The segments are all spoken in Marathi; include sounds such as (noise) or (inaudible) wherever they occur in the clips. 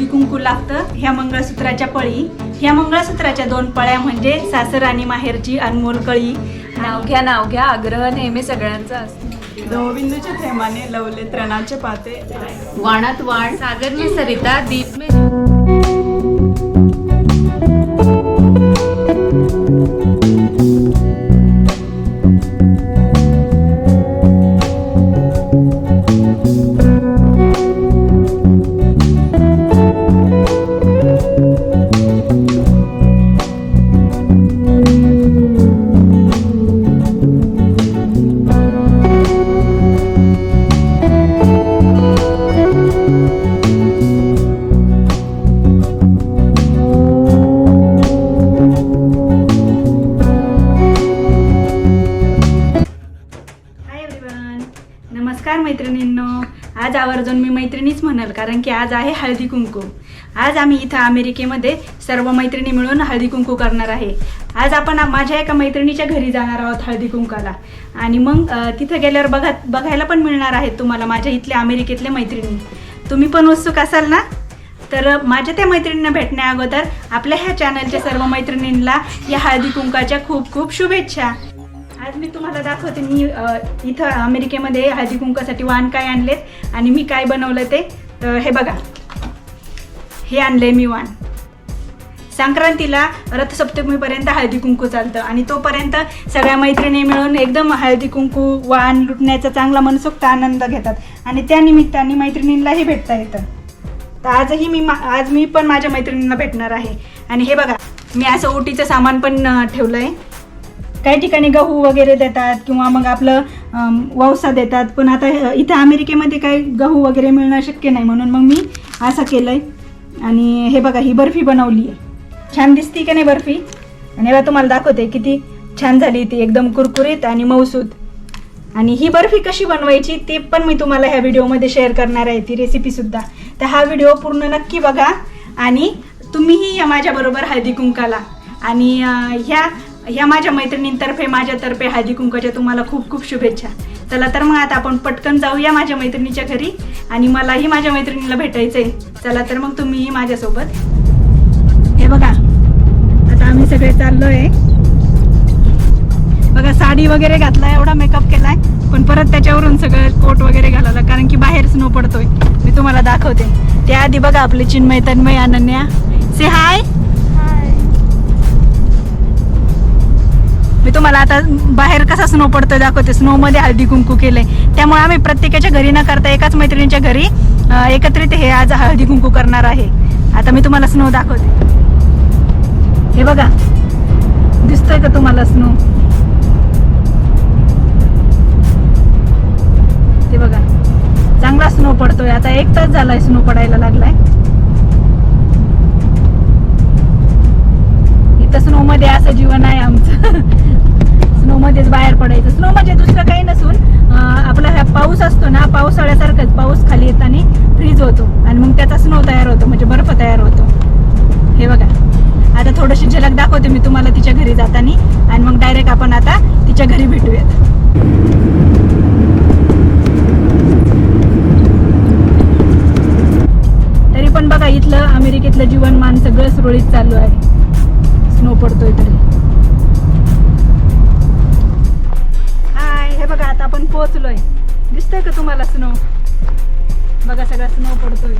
हळदी कुंकू लागतं. ह्या मंगळसूत्राच्या पळी. ह्या मंगळसूत्राच्या दोन पळ्या म्हणजे सासर आणि माहेरची अनमोल कळी. नाव घ्या नाव घ्या. आग्रह नेहमी सगळ्यांचा असतो. दवबिंदूच्या थेमाने लवले त्रणाचे पाते. वाणात वाण. सागर में सरिता दीप में मैत्रिणीच म्हणाल कारण की आज आहे हळदी कुंकू. आज आम्ही इथं अमेरिकेमध्ये सर्व मैत्रिणी मिळून हळदी कुंकू करणार आहे. आज आपण माझ्या एका मैत्रिणीच्या घरी जाणार आहोत हळदी कुंकाला. आणि मग तिथं गेल्यावर बघा बघायला पण मिळणार आहेत तुम्हाला माझ्या इथल्या अमेरिकेतल्या मैत्रिणी. तुम्ही पण उत्सुक असाल ना? तर माझ्या त्या मैत्रिणींना भेटण्या अगोदर आपल्या ह्या चॅनलच्या सर्व मैत्रिणींना या हळदी कुंकाच्या खूप खूप शुभेच्छा. आज मी तुम्हाला दाखवते मी इथं अमेरिकेमध्ये हळदी कुंकासाठी वाण काय आणलेत. आणि मी काय बनवलं ते? तर हे बघा. हे आणलंय मी वाण. संक्रांतीला रथसप्तमीपर्यंत हळदी कुंकू चालतं आणि तोपर्यंत सगळ्या मैत्रिणी मिळून एकदम हळदी कुंकू वाण लुटण्याचा चांगला मनसोक्त आनंद घेतात. आणि त्या निमित्ताने मैत्रिणींनाही भेटता येतं. तर आजही मी मा- आज मी पण माझ्या मैत्रिणींना भेटणार आहे. आणि हे बघा मी असं ओटीचं सामान पण ठेवलं ठेवलंय. काही ठिकाणी गहू वगैरे देतात किंवा मग आपलं ववसा देतात. पण आता इथं अमेरिकेमध्ये काही गहू वगैरे मिळणं शक्य नाही म्हणून मग मी असं केलंय. आणि हे बघा ही बर्फी बनवली आहे. छान दिसती का नाही बर्फी? आणि बघा तुम्हाला दाखवते किती छान झाली ती. एकदम कुरकुरीत आणि मऊसूद. आणि ही बर्फी कशी बनवायची ते पण मी तुम्हाला ह्या व्हिडिओमध्ये शेअर करणार आहे ती रेसिपीसुद्धा तर हा व्हिडिओ पूर्ण नक्की बघा. आणि तुम्हीही या माझ्याबरोबर हळदी कुंकाला. आणि ह्या ह्या माझ्या मैत्रिणींतर्फे माझ्यातर्फे हळदी कुंकाच्या तुम्हाला खूप खूप शुभेच्छा. चला तर मग आता आपण पटकन जाऊया माझ्या मैत्रिणीच्या घरी आणि मलाही माझ्या मैत्रिणीला भेटायचंय. चला तर मग तुम्हीही माझ्यासोबत. हे बघा आता आम्ही सगळे चाललोय. बघा साडी वगैरे घातलाय एवढा मेकअप केलाय पण परत त्याच्यावरून सगळं कोट वगैरे घालायला कारण की बाहेर स्नो पडतोय. मी तुम्हाला दाखवते. त्याआधी बघा आपले चिन्मय तन्मय अनन्या. से हाय मी तुम्हाला आता बाहेर कसा स्नो पडतो दाखवते. स्नो मध्ये हळदी कुंकू केलंय. त्यामुळे आम्ही प्रत्येकाच्या घरी न करता एकाच मैत्रिणीच्या घरी एकत्रित हे आज हळदी कुंकू करणार आहे. आता मी तुम्हाला स्नो दाखवते. हे बघा. दिसतोय का तुम्हाला स्नो ते बघा. चांगला स्नो पडतोय. आता एक तास झालाय स्नो पडायला लागलाय. इथं स्नो मध्ये असं जीवन आहे आमचं. (laughs) स्नो मध्येच बाहेर पडायचं. स्नो म्हणजे दुसरं काही नसून आपला हा पाऊस असतो ना पावसाळ्यासारखंच पाऊस खाली येताना फ्रीज होतो. आणि मग त्याचा स्नो तयार होतो म्हणजे बर्फ तयार होतो. हे बघा. आता थोडीशी झलक दाखवते मी तुम्हाला तिच्या घरी जाताना. आणि मग डायरेक्ट आपण आता तिच्या घरी भेटूयात. तरी पण बघा इथलं अमेरिकेतलं जीवनमान सगळं सुरळीत चालू आहे. स्नो पडतोय तरी. आपण पोहोचलोय. दिसतोय का तुम्हाला स्नो बघा सगळा स्नो पडतोय.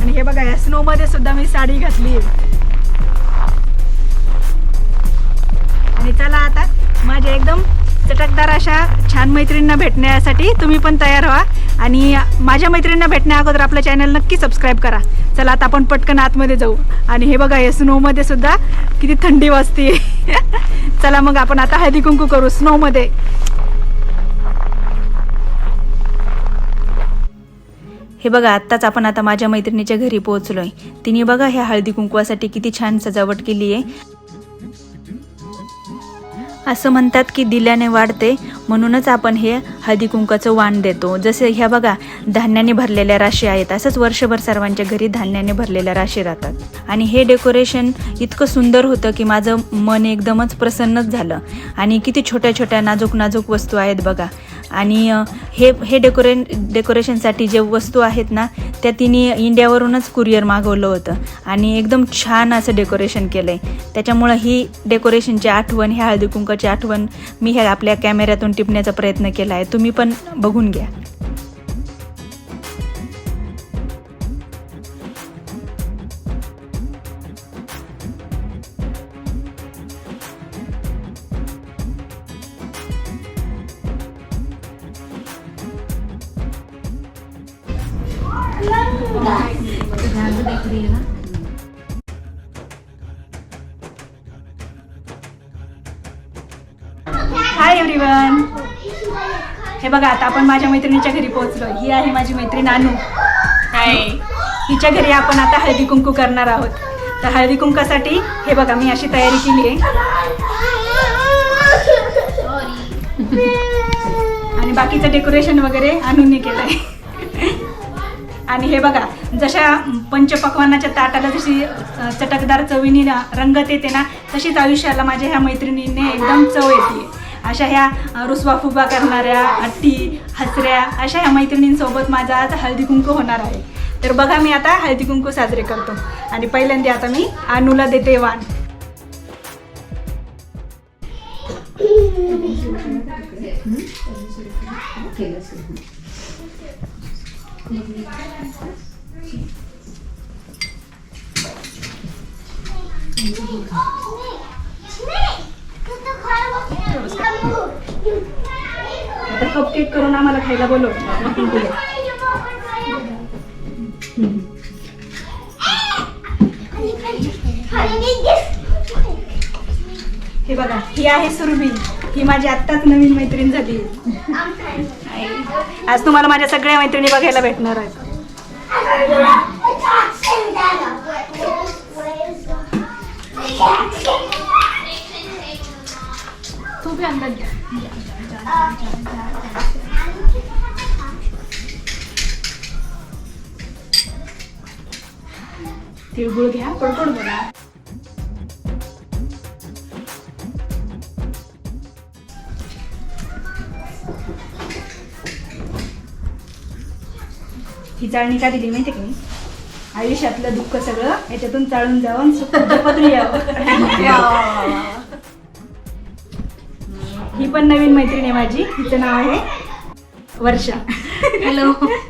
आणि हे बघा या स्नो मध्ये सुद्धा मी साडी घातली आणि चला आता माझ्या एकदम चटकदार अशा छान मैत्रिणींना भेटण्यासाठी तुम्ही पण तयार व्हा. आणि माझ्या मैत्रिणींना भेटण्या अगोदर आपलं चॅनल नक्की सबस्क्राईब करा. चला आता आपण पटकन आतमध्ये जाऊ. आणि हे बघा या स्नोमध्ये सुद्धा किती थंडी वाजते. (laughs) चला मग आपण आता हळदी कुंकू करू स्नोमध्ये हे बघा आत्ताच आपण आता माझ्या मैत्रिणीच्या घरी पोहोचलोय. तिने बघा ह्या हळदी कुंकवासाठी किती छान सजावट केली आहे असं म्हणतात की दिल्याने वाढते म्हणूनच आपण हे हळदी कुंकाचं वाण देतो. जसे ह्या बघा धान्याने भरलेल्या राशी आहेत. असंच वर्षभर सर्वांच्या घरी धान्याने भरलेल्या राशी राहतात. आणि हे डेकोरेशन इतकं सुंदर होतं की माझं मन एकदमच प्रसन्नच झालं. आणि किती छोट्या छोट्या नाजूक नाजूक वस्तू आहेत बघा. आणि हे हे डेकोरे डेकोरेशनसाठी जे वस्तू आहेत ना त्या तिने इंडियावरूनच कुरिअर मागवलं होतं. आणि एकदम छान असं डेकोरेशन केलं आहे त्याच्यामुळं ही डेकोरेशनची आठवण ह्या हळदी कुंकाची आठवण मी ह्या आपल्या कॅमेऱ्यातून टिपण्याचा प्रयत्न केला आहे तुम्ही पण बघून घ्या. हाय एव्हरीवन हे बघा आता आपण माझ्या मैत्रिणीच्या घरी पोहोचलो. ही आहे माझी मैत्रीण अनु हाय हिच्या घरी आपण आता हळदी कुंकू करणार आहोत. तर हळदी कुंकासाठी हे बघा मी अशी तयारी केली आहे. आणि बाकीचं डेकोरेशन वगैरे अनुने केलंय. आणि हे बघा जशा पंचपक्वानाच्या ताटाला जशी चटकदार चवीने रंगत येते ना तशीच आयुष्याला माझ्या ह्या मैत्रिणीने एकदम चव येते. अशा ह्या रुसवा फुबा करणाऱ्या अट्टी हसऱ्या अशा ह्या मैत्रिणींसोबत माझा आज हळदी कुंकू होणार आहे. तर बघा मी आता हळदी कुंकू साजरे करतो. आणि पहिल्यांदा आता मी अनुला देते वाण. आता कपकेक करून आम्हाला खायला बोलव. हे बघा ही आहे सुरभी. ही माझी आत्ताच नवीन मैत्रीण झाली. आज तुम्हाला माझ्या सगळ्या मैत्रिणी बघायला भेटणार आहेत. तिळगुळ घ्या पडपड बघा ही चाळणी का दिली माहिती का आयुष्यातलं दुःख सगळं याच्यातून चाळून जाऊन सुख यावं (laughs) पण नवीन मैत्रीण आहे माझी. हिचं नाव आहे वर्षा. हॅलो (laughs)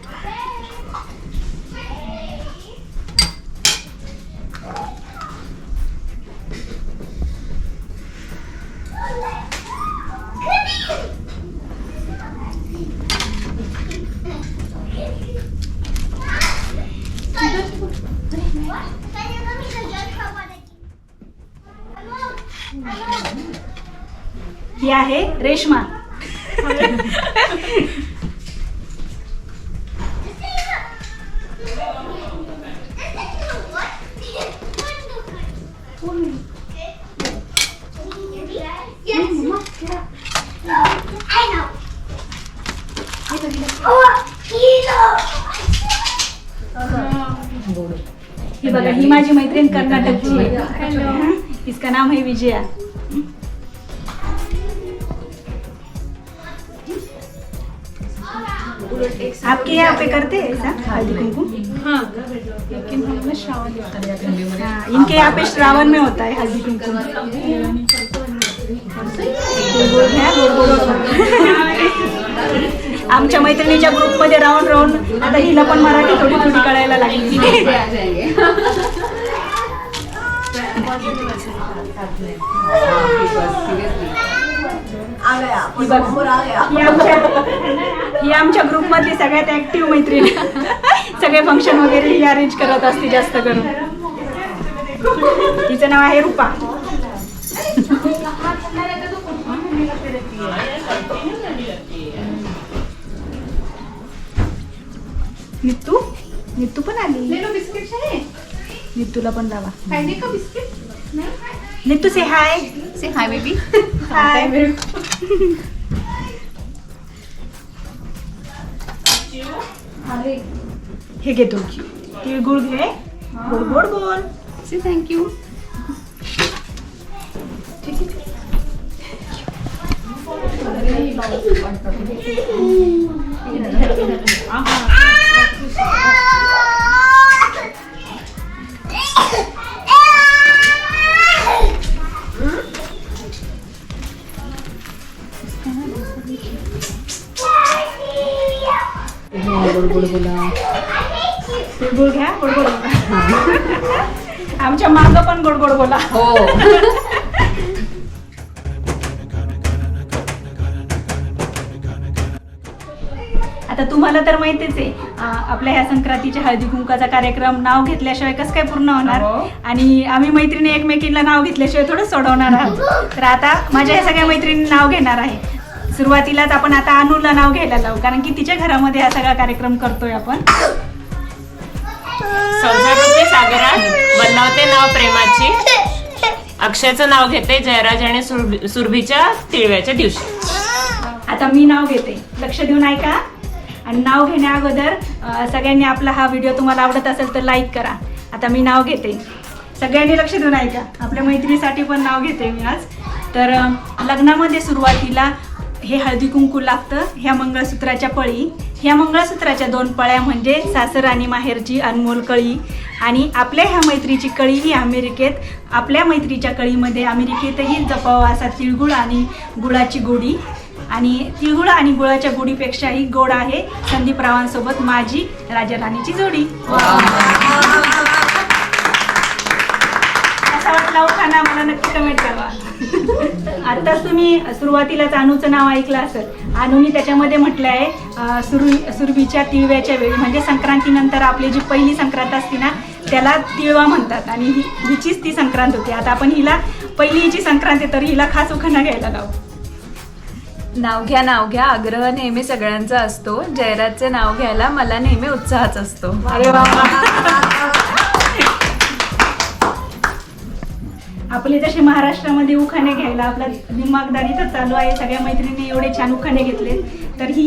ही आहे रेश्मा ही बघा ही माझी मैत्रीण कर्नाटकची. इसका नाम है विजया. आपके यहाँ पे करते हैं ऐसा? हल्दी कुमकुम हाँ लेकिन हम लोग श्रावण हाँ, इनके यहाँ पे श्रावण में होता है हल्दी कुमकुम. आमच्या मैत्रिणीच्या ग्रुपमध्ये राहून राहून आता हिला पण मराठी थोडी थोडी कळायला लागली. (laughs) (laughs) ही बघ, ही आमच्या ही आमच्या ग्रुपमधली सगळ्यात ऍक्टिव्ह मैत्रीण. सगळे फंक्शन वगैरे ही अरेंज करत असते जास्त करून. तिचं नाव आहे रूपा. नित्तू नित्तू पण आली. बिस्किट आहे. नित्तूला पण लावा. का बिस्किट? नित्तू से हाय से हाय बेबी हाय हे घे. तू तिळगुळ घे गोड गोड बोल से थँक्यू तिळगुळ घ्या बोला आमच्या मागं पण गोड गोड बोला हो. आता तुम्हाला तर माहितीच आहे आपल्या ह्या संक्रांतीच्या हळदी कुंकाचा कार्यक्रम नाव घेतल्याशिवाय कसं काय पूर्ण होणार? हो. आणि आम्ही मैत्रिणी एकमेकींना नाव घेतल्याशिवाय थोडं सोडवणार आहोत. तर आता माझ्या ह्या सगळ्या मैत्रिणी नाव घेणार आहे. सुरुवातीलाच आपण आता अनुला नाव घ्यायला लावू कारण की तिच्या घरामध्ये हा सगळा कार्यक्रम करतोय आपण. संसारूपी सागरात बनवते नाव प्रेमाची. अक्षयचं नाव घेते जयराज आणि सुरभी- सुरभीच्या तिळव्याच्या दिवशी. आता मी नाव घेते. लक्ष देऊन ऐका. आणि नाव घेण्या अगोदर अ, सगळ्यांनी आपला हा व्हिडिओ तुम्हाला आवडत असेल तर लाईक करा. आता मी नाव घेते. सगळ्यांनी लक्ष देऊन ऐका. आपल्या मैत्रिणीसाठी पण नाव घेते मी आज. तर अ, लग्नामध्ये सुरुवातीला हे हळदी कुंकू लागतं ह्या मंगळसूत्राच्या पळी. ह्या मंगळसूत्राच्या दोन पळ्या म्हणजे सासर आणि माहेरची अनमोल कळी आणि आपल्या ह्या मैत्रीची कळी ही अमेरिकेत आपल्या मैत्रीच्या कळीमध्ये अमेरिकेतही जपावा असा तिळगुळ आणि गुळाची गोडी आणि तिळगुळ आणि गुळाच्या गोडीपेक्षाही गोड आहे. संदीप रावांसोबत माझी राजा राणीची जोडी असा वाटला खाना मला नक्की कमेंट करा. आताच तुम्ही सुरुवातीलाच अनुचं नाव ऐकलं असेल. अनुनी त्याच्यामध्ये म्हटलं आहे अं, सुरू सुरभीच्या तिळव्याच्या वेळी म्हणजे संक्रांतीनंतर आपली जी पहिली संक्रांत असते ना त्याला तिळवा म्हणतात. आणि ही हिचीच ती संक्रांत होती. आता आपण हिला पहिली हिची संक्रांत आहे तर हिला खास उखाणा घ्यायला लावू. नाव घ्या नाव घ्या. आग्रह नेहमी सगळ्यांचा असतो. जयराजचे नाव घ्यायला मला नेहमी उत्साहच असतो. अरे आपले जसे महाराष्ट्रामध्ये उखाणे घ्यायला आपला दिमागदारी तर चालू आहे. सगळ्या मैत्रिणी एवढे छान उखाणे घेतले. तर ही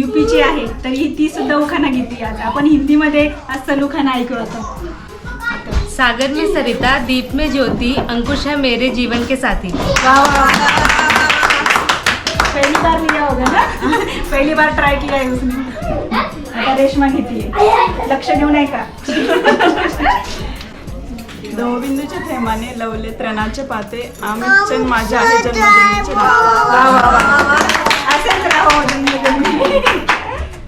युपीची आहे. तर ही ती सुद्धा उखाणा घेतली आज. आपण हिंदीमध्ये अस्सल उखाणा ऐकू आता. सागर में सरिता दीप में ज्योति अंकुश है मेरे जीवन के साथी. पहली बार लिया होगा ना? पहली बार ट्राय किया है उसने. आता रेशमा घेतीये लक्ष देऊन आहे का? दवबिंदूच्या थेमाने लवले त्रणाचे पाते आमितचंद माझ्या आहे जन्मदिनीचे नाव. वा वा वा असेच राहो जन्मजन्मी.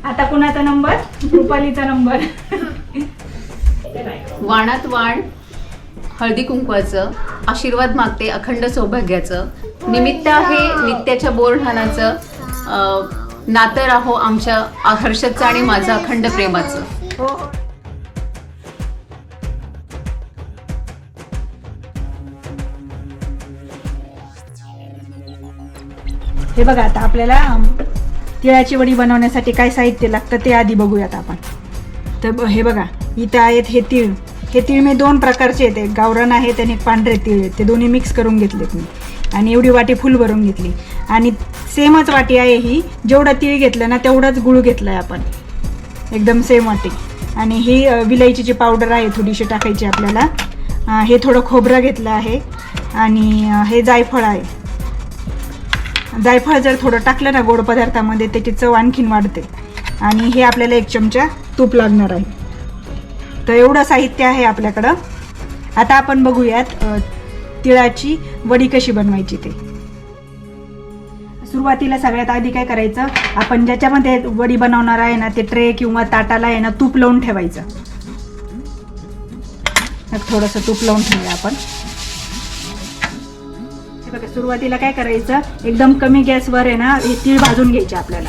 आता कुणाचा नंबर? रुपालीचा नंबर. वाणात वाण हळदी कुंकवाचं आशीर्वाद मागते अखंड सौभाग्याचं. निमित्त आहे नित्याच्या बोरढाणाचं अं, नातं राहो आमच्या हर्षदचं आणि माझं अखंड प्रेमाचं. हे बघा आता आपल्याला तिळाची वडी बनवण्यासाठी काय साहित्य लागतं ते आधी बघूयात आपण. तर ब- हे बघा इथं आहेत हे तीळ. हे तीळ मी दोन प्रकारचे आहेत. एक गावरान आहेत आणि एक पांढरे तीळ आहेत. ते दोन्ही मिक्स करून घेतलेत मी. आणि एवढी वाटी फुल भरून घेतली. आणि सेमच वाटी आहे ही. जेवढं तीळ घेतलं ना तेवढाच गुळ घेतला आहे आपण. एकदम सेम वाटी. आणि ही विलायची जी पावडर आहे थोडीशी टाकायची आपल्याला. हे थोडं खोबरं घेतलं आहे. आणि हे जायफळ आहे. जायफळ जर थोडं टाकलं ना गोड पदार्थामध्ये त्याची चव आणखीन वाढते. आणि हे आपल्याला एक चमचा तूप लागणार आहे. तर एवढं साहित्य आहे आपल्याकडं. आता आपण बघूयात तिळाची वडी कशी बनवायची ते. सुरुवातीला सगळ्यात आधी काय करायचं आपण ज्याच्यामध्ये वडी बनवणार आहे ना ते ट्रे किंवा ताटाला आहे ना तूप लावून ठेवायचं. मग थोडंसं तूप लावून ठेवूया आपण. सुरुवातीला काय करायचं एकदम कमी गॅसवर आहे ना हे तीळ भाजून घ्यायचे आपल्याला.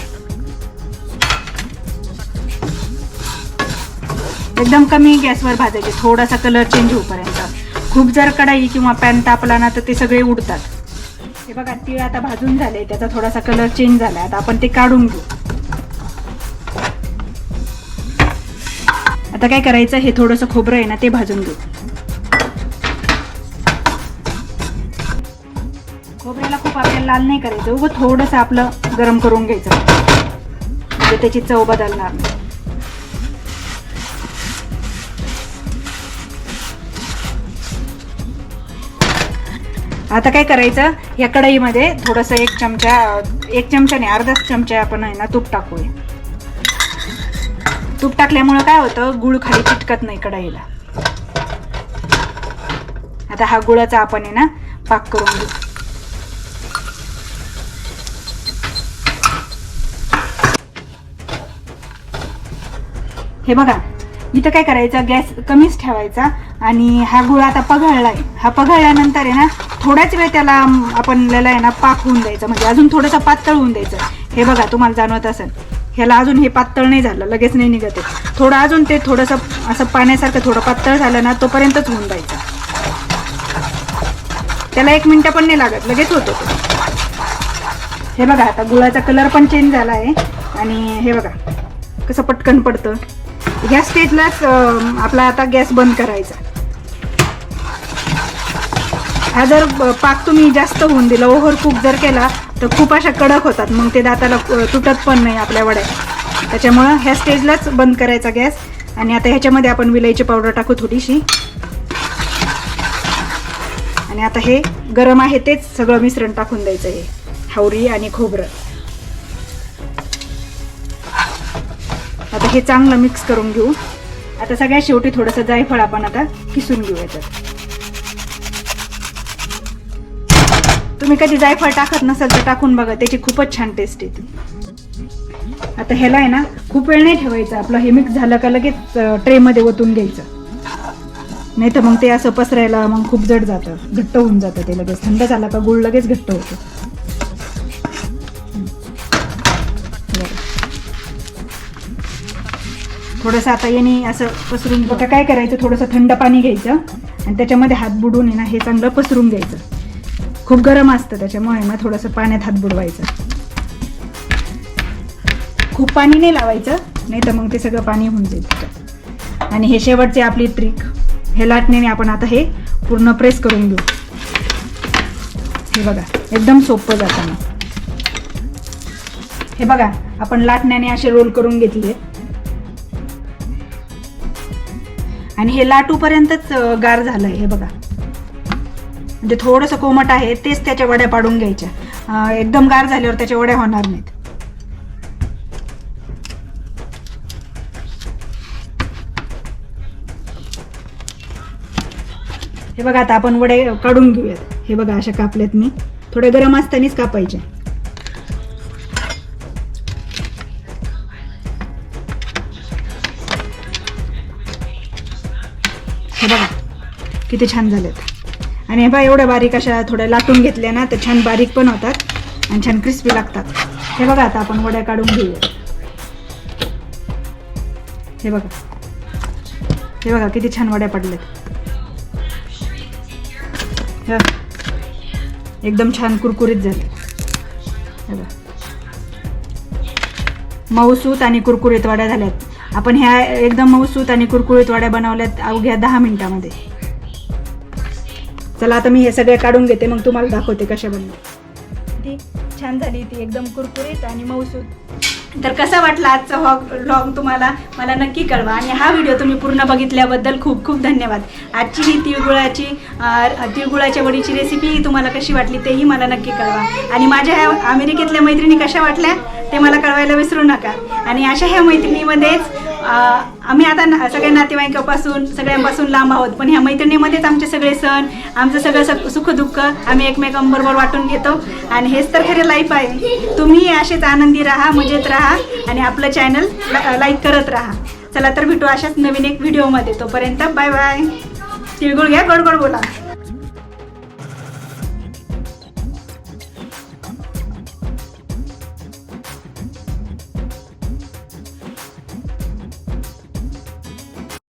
एकदम कमी गॅसवर भाजायचे थोडासा कलर चेंज होईपर्यंत खूप जर कढाई किंवा पॅन तापला ना तर ते सगळे उडतात. हे बघा तीळ आता भाजून झाले त्याचा थोडासा कलर चेंज झाला आता आपण ते काढून घेऊ. आता काय करायचं हे थोडंसं खोबरं आहे ना ते भाजून घेऊ. लाल नाही करायचं उगं थोडंसं आपलं गरम करून घ्यायचं. म्हणजे त्याची चव बदलणार नाही. आता काय करायचं या कढईमध्ये थोडंसं एक चमचा एक चमचा नाही अर्धाच चमचा आपण आहे ना तूप टाकूया. तूप टाकल्यामुळं काय होतं गुळ खाली चिटकत नाही कढईला. आता हा गुळाचा आपण आहे ना पाक करून घेऊ. हे बघा इथं काय करायचं? गॅस कमीच ठेवायचा आणि हा गुळ आता पघळलाय. हा पघळल्यानंतर आहे ना थोड्याच वेळ त्याला आपण त्याला आहे ना पाक होऊन द्यायचा. म्हणजे अजून थोडंसं पातळ होऊन द्यायचं. हे बघा तुम्हाला जाणवत असेल. ह्याला अजून हे पातळ नाही झालं लगेच नाही निघत आहे. थोडं अजून ते थोडंसं असं पाण्यासारखं थोडं पातळ झालं ना तोपर्यंतच होऊन द्यायचं. त्याला एक मिनटं पण नाही लागत लगेच होतो हे बघा आता गुळाचा कलर पण चेंज झाला आहे. आणि हे बघा कसं पटकन पडतं. ह्या स्टेजलाच आपला आता गॅस बंद करायचा. हा जर पाक तुम्ही जास्त होऊन दिला ओव्हर कुक जर केला तर खूप अशा कडक होतात. मग ते दाताला तुटत पण नाही आपल्या वड्या. त्याच्यामुळं ह्या स्टेजलाच बंद करायचा गॅस. आणि आता ह्याच्यामध्ये आपण विलायची पावडर टाकू थोडीशी. आणि आता हे गरम आहे तेच सगळं मिश्रण टाकून द्यायचं हे हावरी आणि खोबरं. आता हे चांगलं मिक्स करून घेऊ. आता सगळ्यात शेवटी थोडंसं जायफळ आपण आता किसून घेऊ याच्यात. तुम्ही कधी जायफळ टाकत नसाल तर टाकून बघा त्याची खूपच छान टेस्ट येते. आता ह्याला आहे ना खूप वेळ नाही ठेवायचं. आपलं हे मिक्स झालं का लगेच ट्रेमध्ये ओतून घ्यायचं. नाही तर मग ते असं पसरायला मग खूप जड जातं घट्ट होऊन जातं ते लगेच. थंड झाला का गुळ लगेच घट्ट होतं. थोडंसं आता याने असं पसरून आता काय करायचं? थोडंसं थंड पाणी घ्यायचं आणि त्याच्यामध्ये हात बुडून ना हे चांगलं पसरून घ्यायचं. खूप गरम असतं त्याच्यामुळे मग थोडंसं पाण्यात हात बुडवायचं. खूप पाणी नाही लावायचं नाही तर मग ते सगळं पाणी होऊन जाईल त्याच्यात. आणि हे शेवटचे आपली ट्रिक हे लाटण्याने आपण आता हे पूर्ण प्रेस करून घेऊ. हे बघा एकदम सोपं जाताना हे बघा आपण लाटण्याने असे रोल करून घेतले आणि हे लाटूपर्यंतच गार गार झालंय हे बघा. म्हणजे थोडंसं कोमट आहे तेच त्याच्या वड्या पाडून घ्यायच्या. एकदम गार झाल्यावर त्याच्या वड्या होणार नाहीत. हे बघा आता आपण वडे काढून घेऊयात. हे बघा अशा कापल्यात मी. थोडे गरम असतानाच कापायचे. किती छान झालेत. आणि हे बघा एवढ्या बारीक अशा थोड्या लाटून घेतल्या ना तर छान बारीक पण होतात आणि छान क्रिस्पी लागतात. हे बघा आता आपण वड्या काढून घेऊया हे बघा. हे बघा किती छान वड्या पडल्यात. एकदम छान कुरकुरीत झाले. हे बघा. मऊसूत आणि कुरकुरीत वड्या झाल्यात. आपण ह्या एकदम मऊसूत आणि कुरकुरीत वड्या बनवल्यात अवघ्या दहा मिनिटामध्ये. चला आता मी हे सगळे काढून घेते मग तुम्हाला दाखवते कशा बनले ती छान झाली ती एकदम कुरकुरीत आणि मऊसूत तर कसा वाटला आजचा व्लॉग व्लॉग तुम्हाला? मला नक्की कळवा. आणि हा व्हिडिओ तुम्ही पूर्ण बघितल्याबद्दल खूप खूप धन्यवाद. आजची ही तिळगुळाची तिळगुळाच्या वडीची रेसिपी तुम्हाला कशी वाटली तेही मला नक्की कळवा. आणि माझ्या ह्या अमेरिकेतल्या मैत्रिणी कशा वाटल्या ते मला कळवायला विसरू नका. आणि अशा ह्या मैत्रिणीमध्येच आम्ही आता ना- सगळ्या नातेवाईकापासून सगळ्यांपासून लांब आहोत पण ह्या मैत्रिणीमध्येच आमचे सगळे सण आमचं सगळं सग सुखदुःख आम्ही एकमेकांबरोबर वाटून घेतो. आणि हेच तर खरे लाईफ आहे. तुम्ही असेच आनंदी राहा मजेत राहा आणि आपलं चॅनल लाईक करत राहा. चला तर भेटू अशाच नवीन एक व्हिडिओमध्ये तोपर्यंत बाय बाय तिळगुळ घ्या गोड गोड बोला.